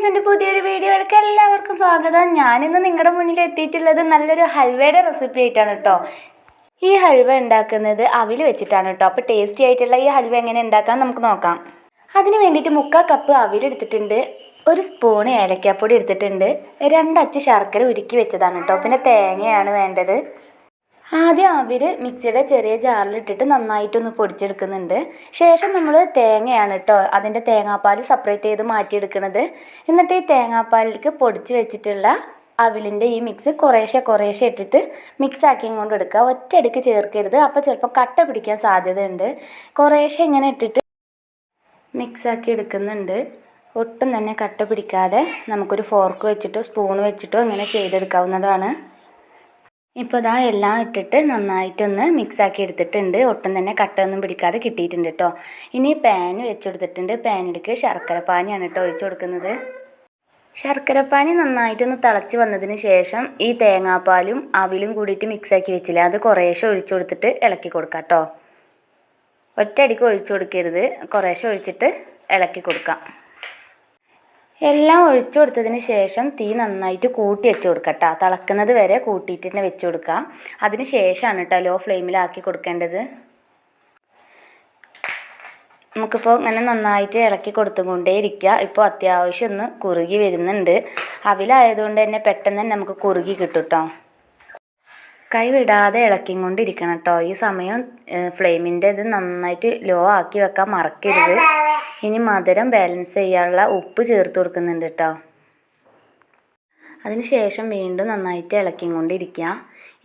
Guys എന്റെ പുതിയൊരു വീഡിയോയിലേക്ക് എല്ലാവർക്കും സ്വാഗതം. ഞാനിന്ന് നിങ്ങളുടെ മുന്നിൽ എത്തിയിട്ടുള്ളത് നല്ലൊരു ഹൽവയുടെ റെസിപ്പി ആയിട്ടാണ് കേട്ടോ ഈ ഹൽവ ഉണ്ടാക്കുന്നത് അവിൽ വെച്ചിട്ടാണ് കേട്ടോ അപ്പോൾ ടേസ്റ്റി ആയിട്ടുള്ള ഈ ഹൽവ എങ്ങനെ ഉണ്ടാക്കാൻ നമുക്ക് നോക്കാം. അതിന് വേണ്ടിയിട്ട് മുക്കാൽ കപ്പ് അവിൽ എടുത്തിട്ടുണ്ട്. ഒരു സ്പൂണ് ഏലക്കാപ്പൊടി എടുത്തിട്ടുണ്ട്. രണ്ടച്ച് ശർക്കര ഉരുക്കി വെച്ചതാണ് കേട്ടോ പിന്നെ തേങ്ങയാണ് വേണ്ടത്. ആദ്യം അവർ മിക്സിയുടെ ചെറിയ ജാറിലിട്ടിട്ട് നന്നായിട്ടൊന്ന് പൊടിച്ചെടുക്കുന്നുണ്ട്. ശേഷം നമ്മൾ തേങ്ങയാണ് കേട്ടോ അതിന്റെ തേങ്ങാപ്പാൽ സെപ്പറേറ്റ് ചെയ്ത് മാറ്റിയെടുക്കുന്നത് എന്നിട്ട് ഈ തേങ്ങാപ്പാലിലേക്ക് പൊടിച്ച് വെച്ചിട്ടുള്ള അവിലിന്റെ ഈ മിക്സ് കുറേശ്ശെ കുറേശ്ശെ ഇട്ടിട്ട് മിക്സ് ആക്കിയും കൊണ്ട് എടുക്കുക. ഒറ്റയടിക്ക് ചേർക്കരുത്. അപ്പോൾ ചിലപ്പോൾ കട്ട പിടിക്കാൻ സാധ്യതയുണ്ട്. കുറേശ്ശെ ഇങ്ങനെ ഇട്ടിട്ട് മിക്സ് ആക്കി എടുക്കുന്നുണ്ട്. ഒട്ടും തന്നെ കട്ട പിടിക്കാതെ നമുക്കൊരു ഫോർക്ക് വെച്ചിട്ടോ സ്പൂൺ വെച്ചിട്ടോ ഇങ്ങനെ ചെയ്തെടുക്കാവുന്നതാണ്. ഇപ്പോൾ ഇതാ എല്ലാം ഇട്ടിട്ട് നന്നായിട്ടൊന്ന് മിക്സാക്കി എടുത്തിട്ടുണ്ട്. ഒട്ടും തന്നെ കട്ടയൊന്നും പിടിക്കാതെ കിട്ടിയിട്ടുണ്ട് കേട്ടോ ഇനി പാൻ വെച്ച് കൊടുത്തിട്ടുണ്ട്. പാനിലേക്ക് ശർക്കര പാനിയാണ് കേട്ടോ ഒഴിച്ചു കൊടുക്കുന്നത്. ശർക്കരപ്പാനി നന്നായിട്ടൊന്ന് തിളച്ച് വന്നതിന് ശേഷം ഈ തേങ്ങാപ്പാലും അവിലും കൂടിയിട്ട് മിക്സാക്കി വെച്ചില്ലേ അത് കുറേശ്ശെ ഒഴിച്ചു കൊടുത്തിട്ട് ഇളക്കി കൊടുക്കാം കേട്ടോ ഒറ്റയടിക്ക് ഒഴിച്ചു കൊടുക്കരുത്. കുറേശ്ശെ ഒഴിച്ചിട്ട് ഇളക്കി കൊടുക്കാം. എല്ലാം ഒഴിച്ചു കൊടുത്തതിന് ശേഷം തീ നന്നായിട്ട് കൂട്ടി വെച്ച് കൊടുക്കുക കേട്ടോ തിളക്കുന്നത് വരെ കൂട്ടിയിട്ട് തന്നെ വെച്ച് കൊടുക്കുക അതിന് ശേഷമാണ് കേട്ടോ ലോ ഫ്ലെയിമിലാക്കി കൊടുക്കേണ്ടത്. നമുക്കിപ്പോൾ ഇങ്ങനെ നന്നായിട്ട് ഇളക്കി കൊടുത്തുകൊണ്ടേ ഇരിക്കുക ഇപ്പോൾ അത്യാവശ്യം ഒന്ന് കുറുകി വരുന്നുണ്ട്. അവിലായതുകൊണ്ട് തന്നെ പെട്ടെന്ന് തന്നെ നമുക്ക് കുറുകി കിട്ടും കേട്ടോ കൈ വിടാതെ ഇളക്കിയും കൊണ്ടിരിക്കണം കേട്ടോ ഈ സമയം ഫ്ലെയിമിന്റെ ഇത് നന്നായിട്ട് ലോ ആക്കി വെക്കാൻ മറക്കരുത്. ഇനി മധുരം ബാലൻസ് ചെയ്യാനുള്ള ഉപ്പ് ചേർത്ത് കൊടുക്കുന്നുണ്ട് കേട്ടോ അതിന് ശേഷം വീണ്ടും നന്നായിട്ട് ഇളക്കിയും കൊണ്ടിരിക്കുക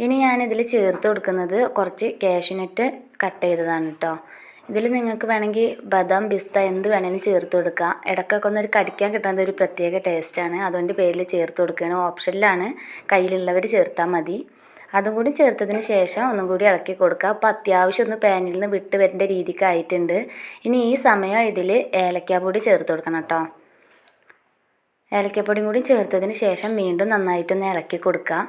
ഇനി ഞാനിതിൽ ചേർത്ത് കൊടുക്കുന്നത് കുറച്ച് കാഷ്യൂനട്ട് കട്ട് ചെയ്തതാണ് കേട്ടോ ഇതിൽ നിങ്ങൾക്ക് വേണമെങ്കിൽ ബദാം പിസ്ത എന്ത് വേണമെങ്കിലും ചേർത്ത് കൊടുക്കാം. ഇടയ്ക്കൊക്കെ ഒന്നൊരു കടിക്കാൻ കിട്ടുന്നത് ഒരു പ്രത്യേക ടേസ്റ്റാണ് അതുകൊണ്ട് പേരിൽ ചേർത്ത് കൊടുക്കുകയാണ്. ഓപ്ഷനിലാണ് കയ്യിലുള്ളവർ ചേർത്താൽ മതി. അതും കൂടി ചേർത്തതിന് ശേഷം ഒന്നും കൂടി ഇളക്കി കൊടുക്കുക. അപ്പോൾ അത്യാവശ്യം ഒന്ന് പാനിൽ നിന്ന് വിട്ട് വരേണ്ട രീതിക്കായിട്ടുണ്ട് ഇനി ഈ സമയം ഇതിൽ ഏലക്കാപ്പൊടി ചേർത്ത് കൊടുക്കണം കേട്ടോ. ഏലക്കപ്പൊടിയും കൂടി ചേർത്തതിന് ശേഷം വീണ്ടും നന്നായിട്ടൊന്ന് ഇളക്കി കൊടുക്കുക.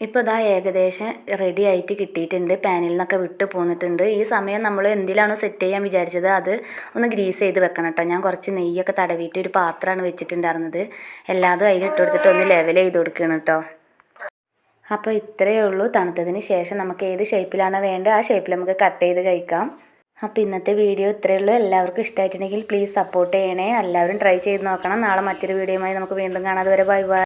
ഇപ്പോൾ ഇതാ ഏകദേശം റെഡി ആയിട്ട് കിട്ടിയിട്ടുണ്ട്. പാനിൽ നിന്നൊക്കെ വിട്ട് പോന്നിട്ടുണ്ട്. ഈ സമയം നമ്മൾ എന്തിലാണോ സെറ്റ് ചെയ്യാൻ വിചാരിച്ചത് അത് ഒന്ന് ഗ്രീസ് ചെയ്ത് വെക്കണം കേട്ടോ ഞാൻ കുറച്ച് നെയ്യൊക്കെ തടവിയിട്ട് ഒരു പാത്രമാണ് വെച്ചിട്ടുണ്ടായിരുന്നത്. എല്ലാതും ഇട്ട് കൊടുത്തിട്ട് ഒന്ന് ലെവൽ ചെയ്ത് കൊടുക്കണം കേട്ടോ അപ്പോൾ ഇത്രയേ ഉള്ളൂ. തണുത്തതിന് ശേഷം നമുക്ക് ഏത് ഷേപ്പിലാണോ വേണ്ടത് ആ ഷേപ്പിൽ നമുക്ക് കട്ട് ചെയ്ത് കഴിക്കാം. അപ്പോൾ ഇന്നത്തെ വീഡിയോ ഇത്രയേ ഉള്ളൂ. എല്ലാവർക്കും ഇഷ്ടമായിട്ടുണ്ടെങ്കിൽ പ്ലീസ് സപ്പോർട്ട് ചെയ്യണേ. എല്ലാവരും ട്രൈ ചെയ്ത് നോക്കണം. നാളെ മറ്റൊരു വീഡിയോയുമായി നമുക്ക് വീണ്ടും കാണാതെ വരെ ബൈ ബൈ